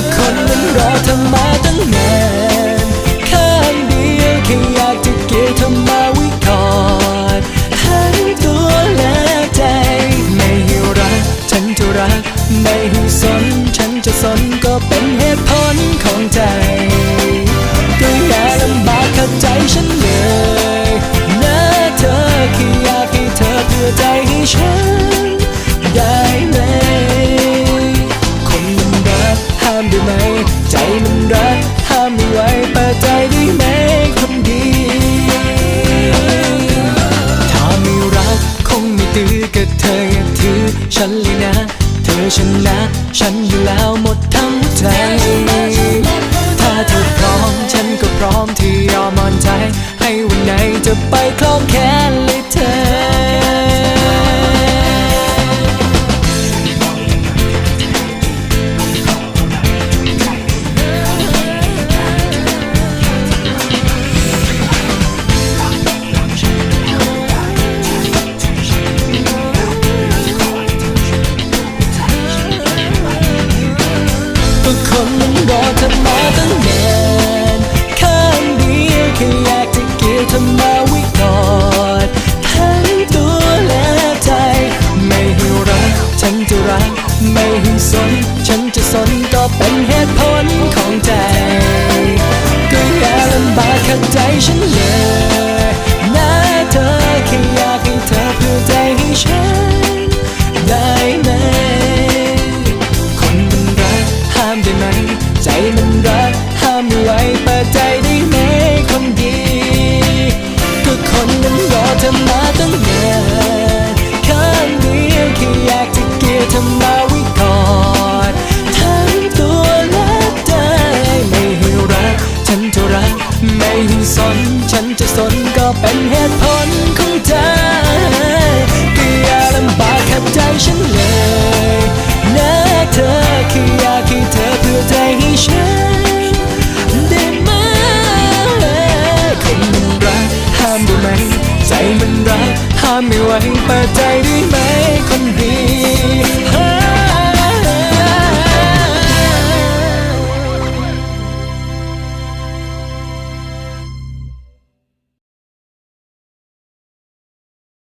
ก็คนมันรอเธอมาตั้งนานข้างเดียวแค่อยากจะเกี่ยวเธอมาไวิกอดทั้งตัวและใจไม่ให้รัก ฉันจะรัก ไม่ให้สน ฉันจะสนก็เป็นเหตุผลของใจก็อย่าลำบากขัดใจฉันเลยนะเธอแค่อยากให้เธอเพื่อใจให้ฉัน ม ใจมันรักห้ามไม่ไหวเปิดใจได้ไหมคนดี ถ้าไม่รักคงไม่ตื้อกับเธออย่าถือฉันเลยนะ เธอชนะ ฉันอยู่แล้วหมดทั้งใจ ถ้าเธอพร้อมฉันก็พร้อมที่ยอมอ่อนใจ ให้วันไหนจะไปคล้องแขนเลยเธอ สนก็เป็นเหตุผลของใจ ก็อย่าลำบากขัดใจฉันเลยนะเธอแค่อยากให้เธอเพื่อใจให้ฉัน ได้ไหม คนมันรักห้ามได้ไหม ใจมันรักห้ามไม่ไหวเปิดใจได้ไหมคนดี ก็คนมันรอเธอมา ไม่สน ฉันจะสนก็เป็นเหตุผลของใจก็อย่าลำบากขัดใจฉันเลยนะเธอแค่อยากให้เธอเพื่อใจให้ฉันได้ไหมคนมันรักห้ามได้ไหม ใจมันรักห้ามไม่ไหวเปิดใจได้